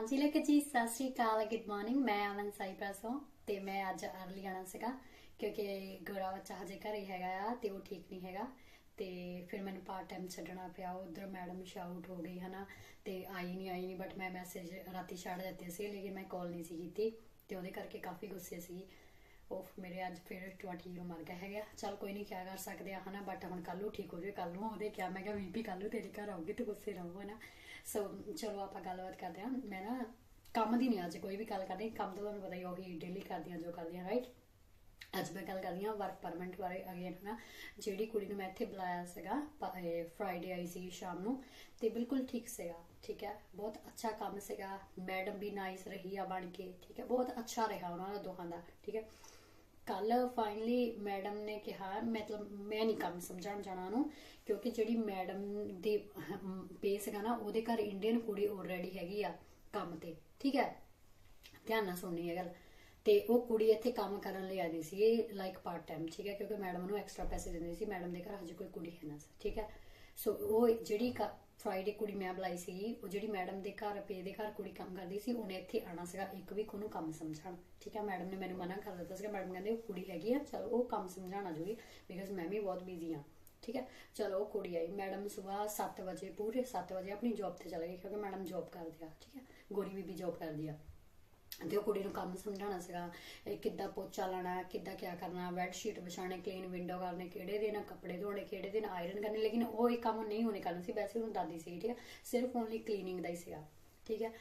ਹਾਂਜੀ ਲੇਕ ਜੀ, ਸਤਿ ਸ਼੍ਰੀ ਅਕਾਲ ਗੁੱਡ ਮਾਰਨਿੰਗ ਮੈਂ ਅਮਨ ਸਾਈਪ੍ਰਸ ਤੇ ਮੈਂ ਅੱਜ ਅਰਲੀ ਆਣਾ ਸੀਗਾ, ਕਿਉਂਕਿ ਗੋਰਾ ਬੱਚਾ ਹਜੇ ਘਰੇ ਹੈਗਾ ਆ ਤੇ ਉਹ ਠੀਕ ਨਹੀਂ ਹੈਗਾ। ਤੇ ਫਿਰ ਮੈਨੂੰ ਪਾਰਟ ਟਾਈਮ ਛੱਡਣਾ ਪਿਆ, ਉਧਰ ਮੈਡਮ ਸ਼ਾਊਟ ਹੋ ਗਈ, ਹਨਾ। ਤੇ ਆਈ ਨਹੀਂ ਆਈ ਨਹੀਂ ਬਟ ਮੈਂ ਮੈਸੇਜ ਰਾਤੀ ਛੱਡ ਦਿੱਤੇ ਸੀ, ਲੇਕਿਨ ਮੈਂ ਕਾਲ ਨਹੀਂ ਸੀ ਕੀਤੀ। ਤੇ ਉਹਦੇ ਕਰਕੇ ਕਾਫੀ ਗੁੱਸੇ ਸੀ। ਉਹ ਮੇਰੇ ਅੱਜ ਫਿਰ ਟਵਾਟੀ ਨੂੰ ਮਰ ਗਿਆ ਹੈਗਾ ਚਲ ਕੋਈ ਨਹੀਂ ਕਿਆ ਕਰ ਸਕਦੇ ਆ, ਹਨਾ? ਬਟ ਹੁਣ ਕੱਲ ਨੂੰ ਠੀਕ ਹੋ ਜਾਵੇ ਕੱਲ ਨੂੰ ਉਹਦੇ ਕਿਹਾ ਮੈਂ ਕਿਹਾ ਬੀਬੀ ਕੱਲ ਨੂੰ ਤੇਰੇ ਘਰ ਆਉਗੀ ਤੇ ਗੁੱਸੇ ਰਹੋ, ਹਨਾ? ਸੋ ਚਲੋ ਆਪਾਂ ਗੱਲਬਾਤ ਕਰਦੇ ਹਾਂ। ਮੈਂ ਨਾ ਕੰਮ ਦੀ ਨਹੀਂ ਅੱਜ ਕੋਈ ਵੀ ਗੱਲ ਕਰਨੀ, ਕੰਮ ਤਾਂ ਤੁਹਾਨੂੰ ਪਤਾ ਹੀ ਉਹੀ ਡੇਲੀ ਕਰਦੀਆਂ, ਜੋ ਕਰਦੀਆਂ ਰਾਈਟ ਅੱਜ ਮੈਂ ਗੱਲ ਕਰਦੀ ਹਾਂ ਵਰਕ ਪਰਮਿਟ ਬਾਰੇ ਅਗੇਨ ਹਨਾ? ਜਿਹੜੀ ਕੁੜੀ ਨੂੰ ਮੈਂ ਇੱਥੇ ਬੁਲਾਇਆ ਸੀਗਾ ਫਰਾਈਡੇ ਆਈ ਸੀ ਸ਼ਾਮ ਨੂੰ, ਤੇ ਬਿਲਕੁਲ ਠੀਕ ਸੀਗਾ, ਠੀਕ ਹੈ? ਬਹੁਤ ਅੱਛਾ ਕੰਮ ਸੀਗਾ ਮੈਡਮ ਵੀ ਨਾਈਸ ਰਹੀ ਆ ਬਣ ਕੇ, ਠੀਕ ਹੈ? ਬਹੁਤ ਅੱਛਾ ਰਿਹਾ ਉਹਨਾਂ ਦਾ ਦੋਹਾਂ ਦਾ, ਠੀਕ ਹੈ? ਕੱਲ ਫਾਈਨਲੀ ਮੈਡਮ ਨੇ ਕਿਹਾ, ਮਤਲਬ ਮੈਂ ਨਹੀਂ ਕੰਮ ਸਮਝਾਉਣ ਜਾਣਾ ਉਹਨੂੰ, ਕਿਉਂਕਿ ਜਿਹੜੀ ਮੈਡਮ ਦੀ ਪੇ ਸੀਗਾ ਨਾ, ਉਹਦੇ ਘਰ ਇੰਡੀਅਨ ਕੁੜੀ ਆਲਰੇਡੀ ਹੈਗੀ ਆ ਕੰਮ ਤੇ, ਠੀਕ ਹੈ? ਧਿਆਨ ਨਾਲ ਸੁਣਨੀ ਇਹ ਗੱਲ। ਤੇ ਉਹ ਕੁੜੀ ਇੱਥੇ ਕੰਮ ਕਰਨ ਲਈ ਆਈ ਸੀ ਲਾਈਕ ਪਾਰਟ ਟਾਈਮ ਠੀਕ ਹੈ? ਕਿਉਂਕਿ ਮੈਡਮ ਨੂੰ ਐਕਸਟਰਾ ਪੈਸੇ ਦਿੰਦੀ ਸੀ ਮੈਡਮ ਦੇ ਘਰ ਹਜੇ ਕੋਈ ਕੁੜੀ ਹੈ ਨਾ ਠੀਕ ਹੈ? ਸੋ ਉਹ ਜਿਹੜੀ ਫਰਾਈਡੇ ਕੁੜੀ ਮੈਂ ਬੁਲਾਈ ਸੀ ਉਹ ਜਿਹੜੀ ਮੈਡਮ ਦੇ ਘਰ, ਪੇ ਦੇ ਘਰ ਕੁੜੀ ਕੰਮ ਕਰਦੀ ਸੀ, ਉਹਨੇ ਇੱਥੇ ਆਣਾ ਸੀਗਾ, ਇੱਕ ਵੀ ਉਹਨੂੰ ਕੰਮ ਸਮਝਾਣ ਠੀਕ ਹੈ ਮੈਡਮ ਨੇ ਮੈਨੂੰ ਮਨਾ ਕਰ ਦਿੱਤਾ ਸੀਗਾ ਮੈਡਮ ਕਹਿੰਦੇ ਉਹ ਕੁੜੀ ਹੈਗੀ ਆ, ਚਲੋ ਉਹ ਕੰਮ ਸਮਝਾਣਾ ਜੂਗੀ ਬਿਕਾਜ਼ ਮੈਂ ਵੀ ਬਹੁਤ ਬਿਜ਼ੀ ਆ ਠੀਕ ਹੈ, ਚਲੋ ਉਹ ਕੁੜੀ ਆਈ ਮੈਡਮ ਸਵੇਰ 7 ਵਜੇ, ਪੂਰੇ 7 ਵਜੇ ਆਪਣੀ ਜੌਬ ਤੇ ਚਲੇ ਗਈ ਕਿਉਂਕਿ ਮੈਡਮ ਜੌਬ ਕਰਦੀ ਆ, ਠੀਕ ਹੈ, ਗੋਰੀ ਬੀਬੀ ਜੌਬ ਕਰਦੀ ਆ। ਤੇ ਉਹ ਕੁੜੀ ਨੂੰ ਕੰਮ ਸਮਝਾਉਣਾ ਸੀਗਾ, ਇਹ ਕਿੱਦਾਂ ਪੋਚਾ ਲਾਣਾ ਕਿੱਦਾਂ ਕਿਆ ਕਰਨਾ ਬੈੱਡ ਸ਼ੀਟ ਵਿਛਾਣੇ ਕਲੀਨ ਵਿੰਡੋ ਕਰਨੇ, ਕਿਹੜੇ ਦਿਨ ਕੱਪੜੇ ਧੋਣੇ, ਕਿਹੜੇ ਦਿਨ ਆਇਰਨ ਕਰਨੇ, ਲੇਕਿਨ ਉਹ ਇਹ ਕੰਮ ਨਹੀਂ ਹੋਣੇ ਕਰਨਾ ਸੀ, ਵੈਸੇ ਉਹਨੂੰ ਦਾਦੀ ਸੀ, ਠੀਕ ਹੈ, ਸਿਰਫ ਓਨਲੀ ਕਲੀਨਿੰਗ ਦਾ ਹੀ ਸੀਗਾ, ਠੀਕ ਹੈ।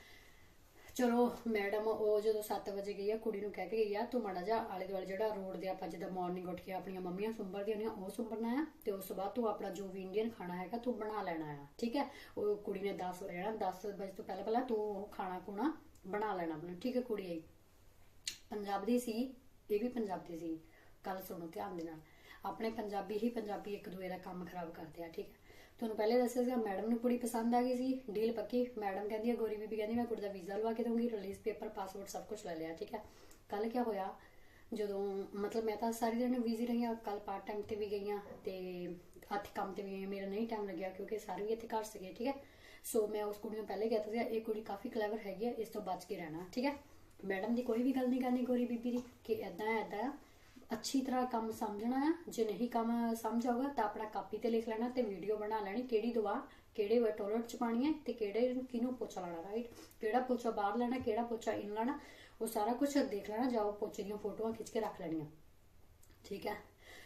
ਚਲੋ ਮੈਡਮ ਉਹ ਜਦੋਂ 7 ਵਜੇ ਗਈ ਆ, ਕੁੜੀ ਨੂੰ ਕਹਿ ਕੇ ਗਈ ਆ, ਤੂੰ ਮਾੜਾ ਜਾ ਆਲੇ ਦੁਆਲੇ ਜਿਹੜਾ ਰੋਡ ਦੇ ਆਪਾਂ ਜਿੱਦਾਂ ਮਾਰਨਿੰਗ ਉੱਠ ਕੇ ਆਪਣੀਆਂ ਮੰਮੀਆਂ ਸੁੰਬਰਦੀਆਂ ਹੁੰਦੀਆਂ, ਉਹ ਸੁੰਬਰਨਾ ਆ, ਤੇ ਉਸ ਤੋਂ ਬਾਅਦ ਤੂੰ ਆਪਣਾ ਜੋ ਵੀ ਇੰਡੀਅਨ ਖਾਣਾ ਹੈਗਾ ਤੂੰ ਬਣਾ ਲੈਣਾ ਆ, ਠੀਕ ਹੈ। ਉਹ ਕੁੜੀ ਨੇ 10 ਵਜੇ ਜਾਣਾ 10 ਵਜੇ ਤੋਂ ਪਹਿਲਾਂ ਪਹਿਲਾਂ ਤੂੰ ਉਹ ਖਾਣਾ ਖੁਣਾ ਬਣਾ ਲੈਣਾ ਆਪਣਾ। ਠੀਕ ਹੈ ਕੁੜੀ ਆਈ ਪੰਜਾਬ ਦੀ ਸੀ, ਇਹ ਵੀ ਪੰਜਾਬ ਦੀ ਸੀ। ਕੱਲ ਸੁਣੋ ਧਿਆਨ ਦੇ ਨਾਲ। ਆਪਣੇ ਪੰਜਾਬੀ ਹੀ ਪੰਜਾਬੀ ਇੱਕ ਦੂਏ ਦਾ ਕੰਮ ਖਰਾਬ ਕਰਦੇ ਆ, ਠੀਕ ਹੈ। ਤੁਹਾਨੂੰ ਪਹਿਲੇ ਦੱਸਿਆ ਸੀਗਾ, ਮੈਡਮ ਨੂੰ ਕੁੜੀ ਪਸੰਦ ਆ ਗਈ ਸੀ। ਡੀਲ ਪੱਕੀ। ਮੈਡਮ ਕਹਿੰਦੀ ਹੈ ਗੋਰੀ ਬੀਬੀ ਕਹਿੰਦੀ, ਮੈਂ ਕੁੜੀ ਦਾ ਵੀਜ਼ਾ ਲਵਾ ਕੇ ਦਊਂਗੀ ਰਿਲੀਜ਼ ਪੇਪਰ ਪਾਸਪੋਰਟ ਸਭ ਕੁਝ ਲੈ ਲਿਆ, ਠੀਕ ਹੈ। ਕੱਲ ਕੀ ਹੋਇਆ? ਜਦੋਂ, ਮਤਲਬ ਮੈਂ ਤਾਂ ਸਾਰੀ ਦਿਨ ਬਿਜ਼ੀ ਰਹੀ ਆ ਕੱਲ ਪਾਰਟ ਟਾਈਮ ਤੇ ਵੀ ਗਈਆਂ ਤੇ ਹੱਥ ਕੰਮ ਤੇ ਵੀ ਮੇਰਾ ਨਹੀਂ ਟਾਈਮ ਲੱਗਿਆ ਕਿਉਂਕਿ ਸਾਰੇ ਵੀ ਇੱਥੇ ਘਰ ਸੀਗੇ, ਠੀਕ ਹੈ। ਸੋ ਮੈਂ ਉਸ ਕੁੜੀ ਨੂੰ ਪਹਿਲੇ ਕਹਿਤਾ ਸੀ, ਇਹ ਕੁੜੀ ਕਾਫੀ ਕਲੇਵਰ ਹੈਗੀ ਹੈ ਇਸ ਤੋਂ ਬਚ ਕੇ ਰਹਿਣਾ, ਠੀਕ ਹੈ? ਮੈਡਮ ਦੀ ਕੋਈ ਵੀ ਗੱਲ ਨਹੀਂ ਕਰਨੀ ਗੋਰੀ ਬੀਬੀ ਦੀ, ਕਿ ਐਦਾਂ ਐਦਾਂ ਅੱਛੀ ਤਰ੍ਹਾਂ ਕੰਮ ਸਮਝਣਾ ਆ, ਜੇ ਨਹੀਂ ਕੰਮ ਸਮਝ ਆਊਗਾ ਤਾਂ ਆਪਣਾ ਕਾਪੀ ਤੇ ਲਿਖ ਲੈਣਾ ਤੇ ਵੀਡੀਓ ਬਣਾ ਲੈਣੀ, ਕਿਹੜੀ ਦਵਾ ਕਿਹੜੇ ਵੇ ਟੋਇਲਟ ਚ ਪਾਣੀ ਹੈ ਤੇ ਕਿਹੜੇ ਕਿਨੂੰ ਪੋਚਾ ਲਾਣਾ ਰਾਈਟ ਕਿਹੜਾ ਪੋਚਾ ਬਾਹਰ ਲੈਣਾ, ਕਿਹੜਾ ਪੋਚਾ ਇਨ ਲਾਣਾ, ਉਹ ਸਾਰਾ ਕੁਝ ਦੇਖ ਲੈਣਾ ਜਾਓ ਪੋਚੇ ਦੀਆਂ ਫੋਟੋਆਂ ਖਿੱਚ ਕੇ ਰੱਖ ਲੈਣੀਆਂ, ਠੀਕ ਹੈ?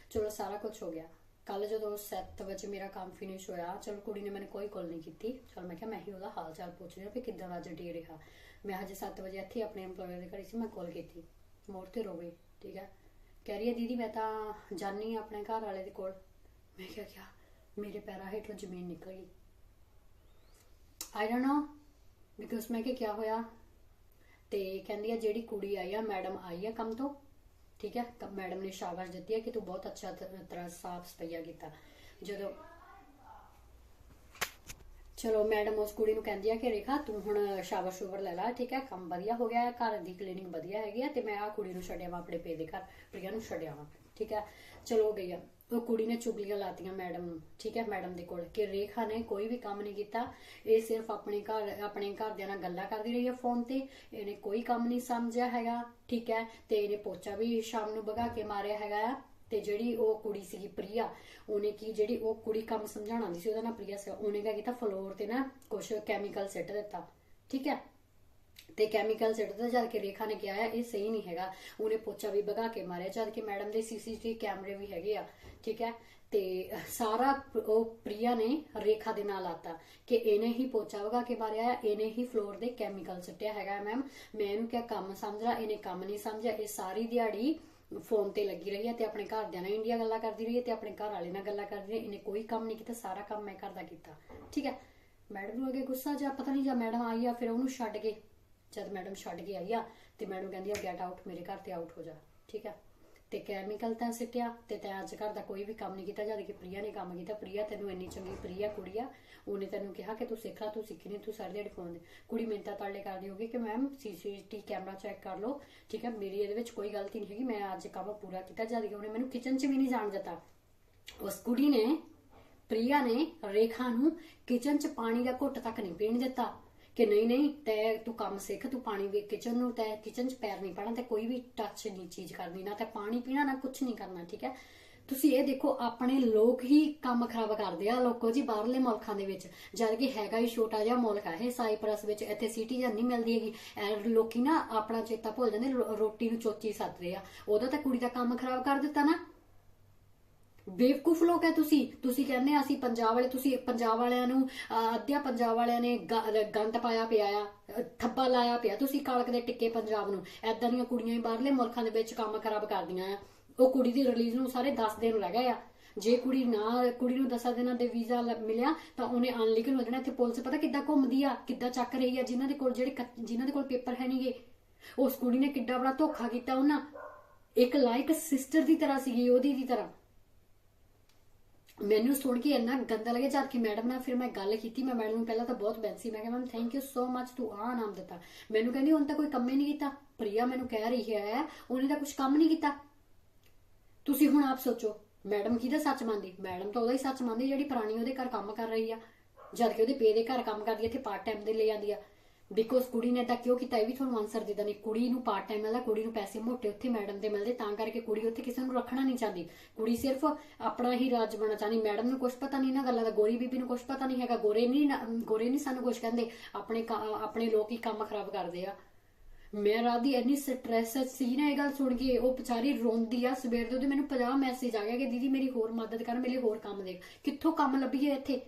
ਚਲੋ, ਸਾਰਾ ਕੁਝ ਹੋ ਗਿਆ। ਕੱਲ ਜਦੋਂ 7 ਵਜੇ ਮੇਰਾ ਕੰਮ ਫਿਨਿਸ਼ ਹੋਇਆ, ਚਲੋ ਕੁੜੀ ਨੇ ਮੈਨੂੰ ਕੋਈ ਕਾਲ ਨਹੀਂ ਕੀਤੀ। ਚਲ ਮੈਂ ਕਿਹਾ, ਮੈਂ ਹੀ ਉਹਦਾ ਹਾਲ ਚਾਲ ਪੁੱਛ ਲਿਆ ਕਿ ਕਿੱਦਾਂ ਦਾ ਡੇ ਰਿਹਾ। ਮੈਂ ਹਜੇ 7 ਵਜੇ ਇੱਥੇ ਆਪਣੇ EMPLOYER ਦੇ ਘਰ ਸੀ, ਮੈਂ ਕਾਲ ਕੀਤੀ। ਮੋੜ ਤੇ ਰੋਵੇ, ਠੀਕ ਹੈ? ਕਹਿ ਰਹੀ ਹੈ, ਦੀਦੀ, ਮੈਂ ਤਾਂ ਜਾਨੀ ਆਪਣੇ ਘਰ ਵਾਲੇ ਦੇ ਕੋਲ। ਮੈਂ ਕਿਹਾ ਕਿਆ ਮੇਰੇ ਪੈਰਾਂ ਹੇਠੋਂ ਜ਼ਮੀਨ ਨਿਕਲ ਗਈ। ਆਈ ਡੋਨਟ ਨੋ ਬਿਕਾਜ਼ ਮੈਂ ਕਿ ਕਿਆ ਹੋਇਆ? ਤੇ ਕਹਿੰਦੀ ਆ ਜਿਹੜੀ ਕੁੜੀ ਆਈ ਆ, ਮੈਡਮ ਆਈ ਆ ਕੰਮ ਤੋਂ? ਠੀਕ ਹੈ? ਤਾਂ ਮੈਡਮ ਨੇ ਸ਼ਾਬਾਸ਼ ਦਿੱਤੀ ਹੈ ਕਿ ਤੂੰ ਬਹੁਤ ਅੱਛਾ ਤਰ੍ਹਾਂ ਸਾਫ਼ ਸਫਾਈਆ ਕੀਤਾ। ਜਦੋਂ ਚਲੋ ਮੈਡਮ ਉਸ ਕੁੜੀ ਨੂੰ ਕਹਿੰਦੀ ਆ ਕਿ ਰੇਖਾ ਤੂੰ ਹੁਣ ਸ਼ਾਵਰ ਸ਼ੂਬਰ ਲੈ ਲੈ, ਠੀਕ ਹੈ? ਕੰਮ ਵਧੀਆ ਹੋ ਗਿਆ ਹੈ, ਘਰ ਦੀ ਕਲੀਨਿੰਗ ਵਧੀਆ ਹੈਗੀ ਆ ਤੇ ਮੈਂ ਆ ਕੁੜੀ ਨੂੰ ਛੱਡਿਆ ਵਾ ਆਪਣੇ ਪੇ ਦੇ ਘਰ, ਪ੍ਰਿਆ ਨੂੰ ਛੱਡਿਆ ਵਾ ਠੀਕ ਹੈ? ਚਲੋ ਗਈ ਆ। ਉਹ ਕੁੜੀ ਨੇ ਚੁਗਲੀਆਂ ਲਾਤੀਆਂ ਮੈਡਮ ਨੂੰ, ਠੀਕ ਹੈ ਮੈਡਮ ਦੇ ਕੋਲ, ਕਿ ਰੇਖਾ ਨੇ ਕੋਈ ਵੀ ਕੰਮ ਨਹੀਂ ਕੀਤਾ, ਇਹ ਸਿਰਫ ਆਪਣੇ ਘਰ, ਆਪਣੇ ਘਰਦਿਆਂ ਨਾਲ ਗੱਲਾਂ ਕਰਦੀ ਰਹੀ ਹੈ ਫੋਨ ਤੇ, ਇਹਨੇ ਕੋਈ ਕੰਮ ਨਹੀਂ ਸਮਝਿਆ ਹੈਗਾ, ਠੀਕ ਹੈ, ਤੇ ਇਹਨੇ ਪੋਚਾ ਵੀ ਸ਼ਾਮ ਨੂੰ ਭਗਾ ਕੇ ਮਾਰਿਆ ਹੈਗਾ ਆ, ਤੇ ਜਿਹੜੀ ਉਹ ਕੁੜੀ ਸੀਗੀ ਪ੍ਰਿਆ, ਉਹਨੇ ਕੀ ਜਿਹੜੀ ਉਹ ਕੁੜੀ ਕੰਮ ਸਮਝਾਉਣਾ ਨਹੀਂ ਸੀ ਉਹਦਾ ਨਾਮ ਪ੍ਰਿਆ ਸੀ ਉਹਨੇ ਕਿਹਾ ਕੀਤਾ ਫਲੋਰ ਤੇ ਨਾ ਕੁਝ ਕੈਮੀਕਲ ਸਿੱਟ ਦਿੱਤਾ, ਠੀਕ ਹੈ ਤੇ ਕੈਮੀਕਲ ਸਿੱਟਦਾ ਜਦ ਕੇ ਰੇਖਾ ਨੇ ਕਿਹਾ ਇਹ ਸਹੀ ਨਹੀਂ ਹੈਗਾ। ਉਹਨੇ ਪੋਚਾ ਵੀ ਭਗਾ ਕੇ ਮਾਰਿਆ ਜਦ ਕਿ ਮੈਡਮ ਦੇ ਸੀਸੀਟੀਵੀ ਕੈਮਰੇ ਵੀ ਹੈਗੇ ਆ, ਠੀਕ ਹੈ? ਤੇ ਸਾਰਾ ਉਹ ਪ੍ਰਿਆ ਨੇ ਰੇਖਾ ਦੇ ਨਾਲ ਆਤਾ ਕਿ ਇਹਨੇ ਹੀ ਪੋਚਾ ਵਗਾ ਕੇ ਮਾਰਿਆ ਹੈ ਇਹਨੇ ਹੀ ਫਲੋਰ ਦੇ ਕੈਮੀਕਲ ਸਿੱਟਿਆ ਹੈਗਾ ਮੈਮ ਮੈਂ ਇਹਨੂੰ ਕਿਹਾ, ਕੰਮ ਸਮਝਾ ਇਹਨੇ ਕੰਮ ਨਹੀਂ ਸਮਝਿਆ, ਇਹ ਸਾਰੀ ਦਿਹਾੜੀ ਫੋਨ ਤੇ ਲੱਗੀ ਰਹੀ ਹੈ ਤੇ ਆਪਣੇ ਘਰਦਿਆਂ ਨਾਲ ਇੰਡੀਆ ਗੱਲਾਂ ਕਰਦੀ ਰਹੀ ਹੈ ਤੇ ਆਪਣੇ ਘਰ ਵਾਲੇ ਨਾਲ ਗੱਲਾਂ ਕਰਦੀ ਰਹੀ ਇਹਨੇ ਕੋਈ ਕੰਮ ਨਹੀਂ ਕੀਤਾ, ਸਾਰਾ ਕੰਮ ਮੈਂ ਕਰਦਾ ਕੀਤਾ, ਠੀਕ ਹੈ? ਮੈਡਮ ਨੂੰ ਅੱਗੇ ਗੁੱਸਾ ਜਾ, ਪਤਾ ਨਹੀਂ ਜਾਂ ਮੈਡਮ ਆਈ ਆ, ਫਿਰ ਉਹਨੂੰ ਛੱਡ ਕੇ ਜਦ ਮੈਡਮ ਛੱਡ ਕੇ ਆਈ ਆ, ਤੇ ਮੈਡਮ ਕਹਿੰਦੀ ਆ ਗੈਟ ਆਊਟ ਮੇਰੇ ਘਰ ਤੇ ਆਊਟ ਹੋ ਜਾ, ਠੀਕ ਆ? ਤੇ ਕੈਮੀਕਲ ਤਾਂ ਸਿੱਟਿਆ, ਤੇ ਤੈਂ ਅੱਜ ਘਰ ਦਾ ਕੋਈ ਵੀ ਕੰਮ ਨਹੀਂ ਕੀਤਾ, ਜਦ ਕਿ ਪ੍ਰਿਆ ਨੇ ਕੰਮ ਕੀਤਾ, ਪ੍ਰਿਆ ਤੈਨੂੰ ਇੰਨੀ ਚੰਗੀ ਪ੍ਰਿਆ ਕੁੜੀ ਆ, ਉਹਨੇ ਤੈਨੂੰ ਕਿਹਾ ਕਿ ਤੂੰ ਸਿੱਖ ਲੈ, ਤੂੰ ਸਿੱਖੀ ਨਹੀਂ, ਤੂੰ ਸਾਰੀ ਦਿਹਾੜੀ ਫੋਨ ਦੇ। ਕੁੜੀ ਮਿੰਤਾ ਤਾਲੇ ਕਰਦੀ ਹੋਗੀ ਕਿ ਮੈਮ ਸੀਸੀਟੀ ਕੈਮਰਾ ਚੈੱਕ ਕਰ ਲਓ, ਠੀਕ ਹੈ ਮੇਰੀ ਇਹਦੇ ਵਿੱਚ ਕੋਈ ਗਲਤੀ ਨਹੀਂ ਹੈਗੀ, ਮੈਂ ਅੱਜ ਕੰਮ ਪੂਰਾ ਕੀਤਾ, ਜਦ ਕਿ ਉਹਨੇ ਮੈਨੂੰ ਕਿਚਨ 'ਚ ਵੀ ਨਹੀਂ ਜਾਣ ਦਿੱਤਾ। ਉਸ ਕੁੜੀ ਨੇ, ਪ੍ਰਿਆ ਨੇ ਰੇਖਾ ਨੂੰ ਕਿਚਨ 'ਚ ਪਾਣੀ ਦਾ ਘੁੱਟ ਤੱਕ ਨਹੀਂ ਪੀਣ ਦਿੱਤਾ। ਕਿ ਨਹੀਂ ਨਹੀਂ, ਤੈ ਤੂੰ ਕੰਮ ਸਿੱਖ, ਤੂੰ ਪਾਣੀ ਵੀ ਕਿਚਨ ਨੂੰ ਤੈ ਕਿਚਨ 'ਚ ਪੈਰ ਨਹੀਂ ਪਾਣਾ ਤੇ ਕੋਈ ਵੀ ਟੱਚ ਨਹੀਂ ਚੀਜ਼ ਕਰਨੀ, ਨਾ ਤੇ ਪਾਣੀ ਪੀਣਾ, ਨਾ ਕੁਝ ਨਹੀਂ ਕਰਨਾ, ਠੀਕ ਹੈ? ਤੁਸੀਂ ਇਹ ਦੇਖੋ, ਆਪਣੇ ਲੋਕ ਹੀ ਕੰਮ ਖਰਾਬ ਕਰਦੇ ਆ, ਲੋਕੋ ਜੀ, ਬਾਹਰਲੇ ਮੁਲਕਾਂ ਦੇ ਵਿੱਚ। ਜਦ ਕਿ ਹੈਗਾ ਹੀ ਛੋਟਾ ਜਿਹਾ ਮੁਲਕ ਹੈ ਇਹ, ਸਾਈਪਰਸ ਵਿੱਚ ਇੱਥੇ ਸਿਟੀਜ਼ਨ ਨਹੀਂ ਮਿਲਦੀ ਹੈਗੀ। ਐ ਲੋਕੀ ਨਾ ਆਪਣਾ ਚੇਤਾ ਭੁੱਲ ਜਾਂਦੇ ਰੋਟੀ ਨੂੰ ਚੋਚੀ ਸੱਦਦੇ ਆ। ਉਹਦਾ ਤਾਂ ਕੁੜੀ ਦਾ ਕੰਮ ਖਰਾਬ ਕਰ ਦਿੱਤਾ ਨਾ। ਬੇਵਕੂਫ ਲੋਕ ਹੈ ਤੁਸੀਂ। ਤੁਸੀਂ ਕਹਿੰਦੇ ਅਸੀਂ ਪੰਜਾਬ ਵਾਲੇ, ਤੁਸੀਂ ਪੰਜਾਬ ਵਾਲਿਆਂ ਨੂੰ ਅੱਧਿਆ ਪੰਜਾਬ ਵਾਲਿਆਂ ਨੇ ਗੰਦ ਪਾਇਆ ਪਿਆ ਆ ਥੱਬਾ ਲਾਇਆ ਪਿਆ। ਤੁਸੀਂ ਕਾਲਕ ਦੇ ਟਿੱਕੇ ਪੰਜਾਬ ਨੂੰ। ਐਦਾਂ ਦੀਆਂ ਕੁੜੀਆਂ ਹੀ ਬਾਹਰਲੇ ਮੁਲਕਾਂ ਦੇ ਵਿੱਚ ਕੰਮ ਖਰਾਬ ਕਰਦੀਆਂ ਆ। ਉਹ ਕੁੜੀ ਦੀ ਰਿਲੀਜ਼ ਨੂੰ ਸਾਰੇ 10 ਦਿਨ ਰਹਿ ਗਏ ਆ। ਜੇ ਕੁੜੀ ਨਾ, ਕੁੜੀ ਨੂੰ 10 ਦਿਨਾਂ ਦੇ ਵੀਜ਼ਾ ਮਿਲਿਆ, ਤਾਂ ਉਹਨੇ ਅਨਲੀਗਲ ਹੋ ਜਾਣਾ ਇੱਥੇ ਪੁਲਿਸ ਪਤਾ ਕਿੱਦਾਂ ਘੁੰਮਦੀ ਆ, ਕਿੱਦਾਂ ਚੱਕ ਰਹੀ ਆ, ਜਿਨ੍ਹਾਂ ਦੇ ਕੋਲ ਜਿਹੜੇ ਕੱਚ- ਜਿਨ੍ਹਾਂ ਦੇ ਕੋਲ ਪੇਪਰ ਹੈ ਨਹੀਂਗੇ। ਉਸ ਕੁੜੀ ਨੇ ਕਿੱਡਾ ਬੜਾ ਧੋਖਾ ਕੀਤਾ ਉਹਨਾਂ। ਇੱਕ ਲਾਇਕ ਸਿਸਟਰ ਦੀ ਤਰ੍ਹਾਂ ਸੀਗੀ, ਉਹਦੀ ਦੀ ਤਰ੍ਹਾਂ। ਮੈਨੂੰ ਸੁਣ ਕੇ ਇੰਨਾ ਗੰਦਾ ਲੱਗਿਆ ਜਦ ਕਿ ਮੈਡਮ ਨਾਲ ਫਿਰ ਮੈਂ ਗੱਲ ਕੀਤੀ, ਮੈਂ ਮੈਡਮ ਨੂੰ ਪਹਿਲਾਂ ਤਾਂ ਬਹੁਤ ਬੈਂਸੀ, ਮੈਂ ਕਿਹਾ, ma'am thank you so much ਤੂੰ ਆ ਨਾਮ ਦਿੱਤਾ। ਮੈਨੂੰ ਕਹਿੰਦੀ, ਹੁਣ ਤਾਂ ਕੋਈ ਕੰਮ ਹੀ ਨਹੀਂ ਕੀਤਾ। ਪ੍ਰਿਆ ਮੈਨੂੰ ਕਹਿ ਰਹੀ ਹੈ, ਉਹਨੇ ਤਾਂ ਕੁਝ ਕੰਮ ਨਹੀਂ ਕੀਤਾ। ਤੁਸੀਂ ਹੁਣ ਆਪ ਸੋਚੋ, ਮੈਡਮ ਕਿਹਦਾ ਸੱਚ ਮੰਨਦੀ? ਮੈਡਮ ਤਾਂ ਉਹਦਾ ਹੀ ਸੱਚ ਮੰਨਦੀ, ਜਿਹੜੀ ਪੁਰਾਣੀ ਉਹਦੇ ਘਰ ਕੰਮ ਕਰ ਰਹੀ ਆ। ਜਦ ਕਿ ਉਹਦੇ ਪੇ ਦੇ ਘਰ ਕੰਮ ਕਰਦੀ ਇੱਥੇ ਪਾਰਟ ਟਾਈਮ ਦੇ ਲਈ ਜਾਂਦੀ ਆ। ਬਿਕੋਜ਼ ਕੁੜੀ ਨੇ ਤਾਂ ਕਿਉਂ ਕੀਤਾ, ਇਹ ਵੀ ਤੁਹਾਨੂੰ ਆਨਸਰ ਦੇ ਨਹੀਂ ਕੁੜੀ ਨੂੰ ਪਾਰਟ ਟਾਈਮ ਮਿਲਦਾ, ਕੁੜੀ ਨੂੰ ਪੈਸੇ ਮੋਟੇ ਉੱਥੇ ਮੈਡਮ ਦੇ ਮਿਲਦੇ, ਤਾਂ ਕਰਕੇ ਕੁੜੀ ਉੱਥੇ ਕਿਸੇ ਨੂੰ ਰੱਖਣਾ ਨਹੀਂ ਚਾਹੁੰਦੀ। ਕੁੜੀ ਸਿਰਫ ਆਪਣਾ ਹੀ ਰਾਜ ਬਣਾਉਣਾ ਚਾਹੁੰਦੀ। ਮੈਡਮ ਨੂੰ ਕੁਝ ਪਤਾ ਨਹੀਂ ਨਾ ਗੱਲਾਂ ਦਾ, ਗੋਰੀ ਬੀਬੀ ਨੂੰ ਕੁਝ ਪਤਾ ਨਹੀਂ ਹੈਗਾ। ਗੋਰੇ ਨਹੀਂ ਗੋਰੇ ਨਹੀਂ ਸਾਨੂੰ ਕੁਝ ਕਹਿੰਦੇ। ਆਪਣੇ ਆਪਣੇ ਲੋਕ ਹੀ ਕੰਮ ਖਰਾਬ ਕਰਦੇ ਆ। ਮੈਂ ਰਾਤ ਦੀ ਇੰਨੀ ਸਟ੍ਰੈਸ ਸੀ ਨਾ ਇਹ ਗੱਲ ਸੁਣ ਕੇ, ਉਹ ਵਿਚਾਰੀ ਰੋਂਦੀ ਆ ਸਵੇਰ ਦੇ ਉਹਦੇ ਮੈਨੂੰ 50 ਮੈਸੇਜ ਆ ਗਿਆ ਕਿ ਦੀਦੀ ਮੇਰੀ ਹੋਰ ਮਦਦ ਕਰ, ਮੇਰੇ ਹੋਰ ਕੰਮ ਦੇਖ। ਕਿੱਥੋਂ ਕੰਮ ਲੱਭੀਏ ਇੱਥੇ?